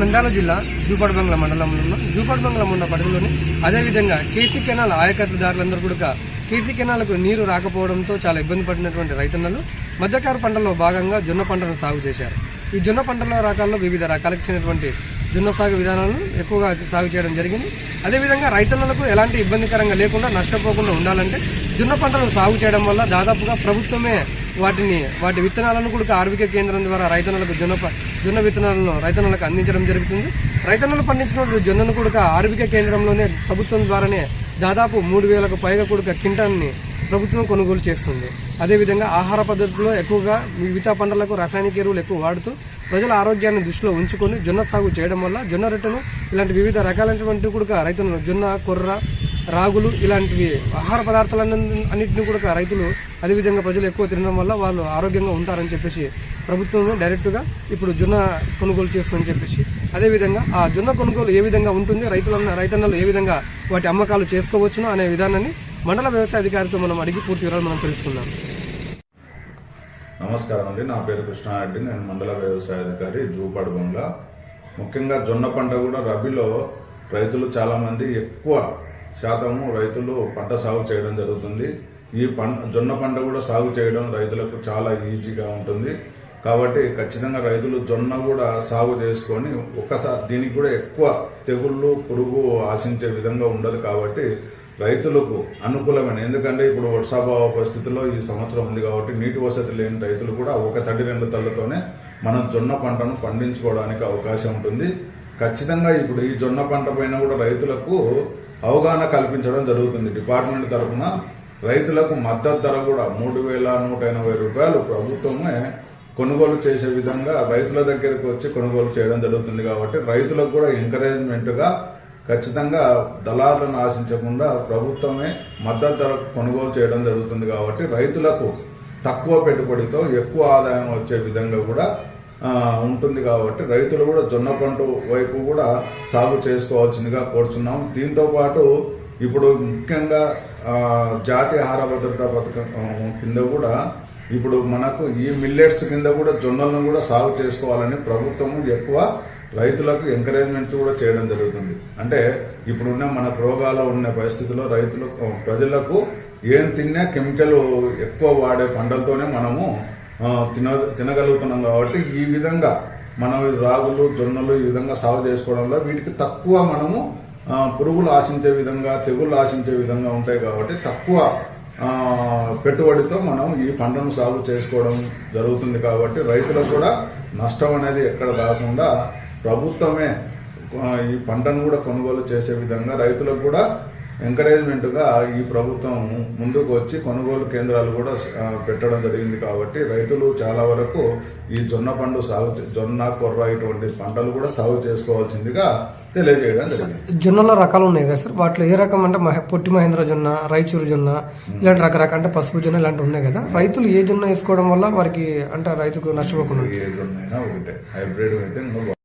జిల్లా జూపడ్బంగ్ల మండలంలో ఉన్న పడవలోని మండల పరిధిలోని అదేవిధంగా కేసీ కెనాల్ ఆయకట్టుదారులందరూ కూడా కేసీ కెనాలకు నీరు రాకపోవడంతో చాలా ఇబ్బంది పడినటువంటి రైతన్నలు మధ్యకారు పంటలో భాగంగా జొన్న పంటను సాగు చేశారు. ఈ జొన్న పంటల రకాల్లో వివిధ రకాలకు చెందినటువంటి జొన్న సాగు విధానాలను ఎక్కువగా సాగు చేయడం జరిగింది. అదేవిధంగా రైతన్నలకు ఎలాంటి ఇబ్బందికరంగా లేకుండా నష్టపోకుండా ఉండాలంటే జొన్న పంటలను సాగు చేయడం వల్ల దాదాపుగా ప్రభుత్వమే వాటిని వాటి విత్తనాలను కూడా ఆరోగ్య కేంద్రం ద్వారా రైతన్నలకు జొన్న జొన్న విత్తనాలను రైతన్నలకు అందించడం జరుగుతుంది. రైతన్నలు పండించినటువంటి జొన్నను కూడా ఆరోగ్య కేంద్రంలోనే ప్రభుత్వం ద్వారానే దాదాపు మూడు వేలకు పైగా కూడా కింటాన్ని ప్రభుత్వం కొనుగోలు చేస్తుంది. అదేవిధంగా ఆహార పద్ధతుల్లో ఎక్కువగా మిగతా పంటలకు రసాయనిక ఎరువులు ఎక్కువ వాడుతూ ప్రజల ఆరోగ్యాన్ని దృష్టిలో ఉంచుకొని జొన్న సాగు చేయడం వల్ల జొన్న రొట్టెను ఇలాంటి వివిధ రకాలైనటువంటి కూడా రైతులు జొన్న కొర్ర రాగులు ఇలాంటివి ఆహార పదార్థాలన్నీ అన్నింటినీ కూడా రైతులు అదేవిధంగా ప్రజలు ఎక్కువ తినడం వల్ల వాళ్ళు ఆరోగ్యంగా ఉంటారని చెప్పేసి ప్రభుత్వం డైరెక్ట్గా ఇప్పుడు జొన్న కొనుగోలు చేస్తుందని చెప్పేసి అదేవిధంగా ఆ జొన్న కొనుగోలు ఏ విధంగా ఉంటుంది రైతులన్న రైతన్నలు ఏ విధంగా వాటి అమ్మకాలు చేసుకోవచ్చును అనే విధానాన్ని మండల వ్యవసాయ అధికారితో మనం అడిగి పూర్తి వివరాలు మనం తెలుసుకుందాం. నమస్కారం అండి. నా పేరు కృష్ణారెడ్డి. నేను మండల వ్యవసాయ అధికారి జూపాడు బంగ్లా. ముఖ్యంగా జొన్న పంట కూడా రబీలో రైతులు చాలామంది ఎక్కువ శాతము రైతులు పంట సాగు చేయడం జరుగుతుంది. ఈ పంట జొన్న పంట కూడా సాగు చేయడం రైతులకు చాలా ఈజీగా ఉంటుంది. కాబట్టి ఖచ్చితంగా రైతులు జొన్న కూడా సాగు చేసుకొని ఒక్కసారి దీనికి కూడా ఎక్కువ తెగుళ్ళు పురుగు ఆశించే విధంగా ఉండదు కాబట్టి రైతులకు అనుకూలమైన? ఎందుకంటే ఇప్పుడు వర్షాభావ పరిస్థితుల్లో ఈ సంవత్సరం ఉంది కాబట్టి నీటి వసతి లేని రైతులు కూడా ఒక తడి రెండు తళ్ళతోనే మనం జొన్న పంటను పండించుకోవడానికి అవకాశం ఉంటుంది. ఖచ్చితంగా ఇప్పుడు ఈ జొన్న పంట పైన కూడా రైతులకు అవగాహన కల్పించడం జరుగుతుంది. డిపార్ట్మెంట్ తరఫున రైతులకు మద్దతు ధర కూడా మూడు వేల నూట ఎనభై రూపాయలు ప్రభుత్వమే కొనుగోలు చేసే విధంగా రైతుల దగ్గరికి వచ్చి కొనుగోలు చేయడం జరుగుతుంది కాబట్టి రైతులకు కూడా ఎంకరేజ్మెంట్గా ఖచ్చితంగా దళారులను ఆశించకుండా ప్రభుత్వమే మద్దతు ధర కొనుగోలు చేయడం జరుగుతుంది కాబట్టి రైతులకు తక్కువ పెట్టుబడితో ఎక్కువ ఆదాయం వచ్చే విధంగా కూడా ఉంటుంది కాబట్టి రైతులు కూడా జొన్న పంట వైపు కూడా సాగు చేసుకోవాల్సిందిగా కోరుచున్నాం దీంతో పాటు ఇప్పుడు ముఖ్యంగా జాతీయ ఆహార భద్రతా పథకం కింద కూడా ఇప్పుడు మనకు ఈ మిల్లెట్స్ కింద కూడా జొన్నలను కూడా సాగు చేసుకోవాలని ప్రభుత్వం ఎక్కువ రైతులకు ఎంకరేజ్మెంట్ కూడా చేయడం జరుగుతుంది. అంటే ఇప్పుడున్న మన రోగాలు ఉన్న పరిస్థితుల్లో రైతులు ప్రజలకు ఏం తిన్నా కెమికల్ ఎక్కువ వాడే పంటలతోనే మనము తిన తినగలుగుతున్నాం కాబట్టి ఈ విధంగా మనం రాగులు జొన్నలు ఈ విధంగా సాగు చేసుకోవడంలో వీటికి తక్కువ మనము పురుగులు ఆశించే విధంగా తెగుళ్ళు ఆశించే విధంగా ఉంటాయి కాబట్టి తక్కువ పెట్టుబడితో మనం ఈ పంటను సాగు చేసుకోవడం జరుగుతుంది కాబట్టి రైతులకు కూడా నష్టం అనేది ఎక్కడ రాకుండా ప్రభుత్వమే ఈ పంటను కూడా కొనుగోలు చేసే విధంగా రైతులకు కూడా ఎంకరేజ్మెంట్గా ఈ ప్రభుత్వం ముందుకు వచ్చి కొనుగోలు కేంద్రాలు కూడా పెట్టడం జరిగింది కాబట్టి రైతులు చాలా వరకు ఈ జొన్న పండు సాగు జొన్న కొర్ర ఇటువంటి పంటలు కూడా సాగు చేసుకోవాల్సిందిగా తెలియజేయడం జరిగింది. జొన్నలో రకాలు ఉన్నాయి కదా సార్? వాటిలో ఏ రకం అంటే పొట్టి మహేంద్ర జొన్న రాయచూరు జొన్న ఇలాంటి రకరకాల అంటే పసుపు జొన్న ఇలాంటివి ఉన్నాయి కదా? రైతులు ఏ జొన్న వేసుకోవడం వల్ల వారికి అంటే రైతుకు నష్టపోకుండా ఏ జొన్న అయినా ఒకటే. హైబ్రిడ్ అయితే